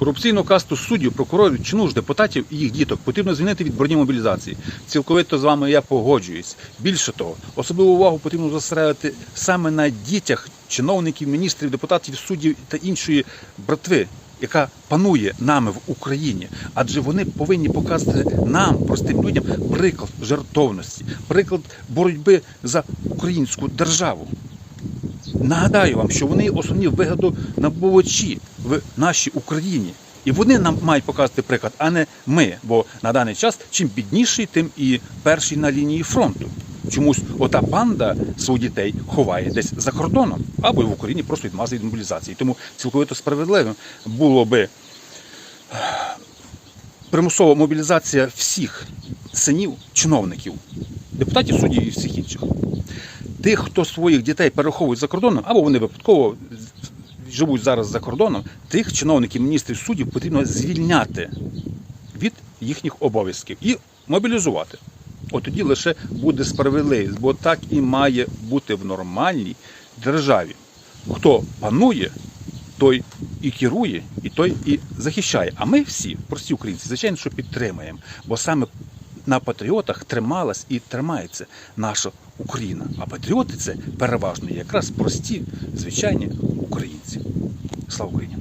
Корупційну касту суддів, прокурорів, чинуш депутатів і їх діток потрібно звільнити від броні мобілізації. Цілковито з вами я погоджуюсь. Більше того, особливу увагу потрібно зосередити саме на дітях чиновників, міністрів, депутатів, суддів та іншої братви, яка панує нами в Україні. Адже вони повинні показувати нам, простим людям, приклад жертовності, приклад боротьби за українську державу. Нагадаю вам, що вони основні вигодонабувачі в нашій Україні. І вони нам мають показати приклад, а не ми. Бо на даний час чим бідніший, тим і перший на лінії фронту. Чомусь ота банда своїх дітей ховає десь за кордоном або в Україні просто відмазує від мобілізації. Тому цілковито справедливим було би примусова мобілізація всіх синів чиновників, депутатів, суддів і всіх інших тих, хто своїх дітей переховують за кордоном, або вони випадково живуть зараз за кордоном, тих чиновників, міністрів, суддів потрібно звільняти від їхніх обов'язків і мобілізувати. От тоді лише буде справедливість, бо так і має бути в нормальній державі. Хто панує, той і керує, і той і захищає. А ми всі, прості українці, звичайно, що підтримуємо, бо саме на патріотах трималась і тримається наша Україна. А патріоти це переважно якраз прості, звичайні українці. Слава Україні!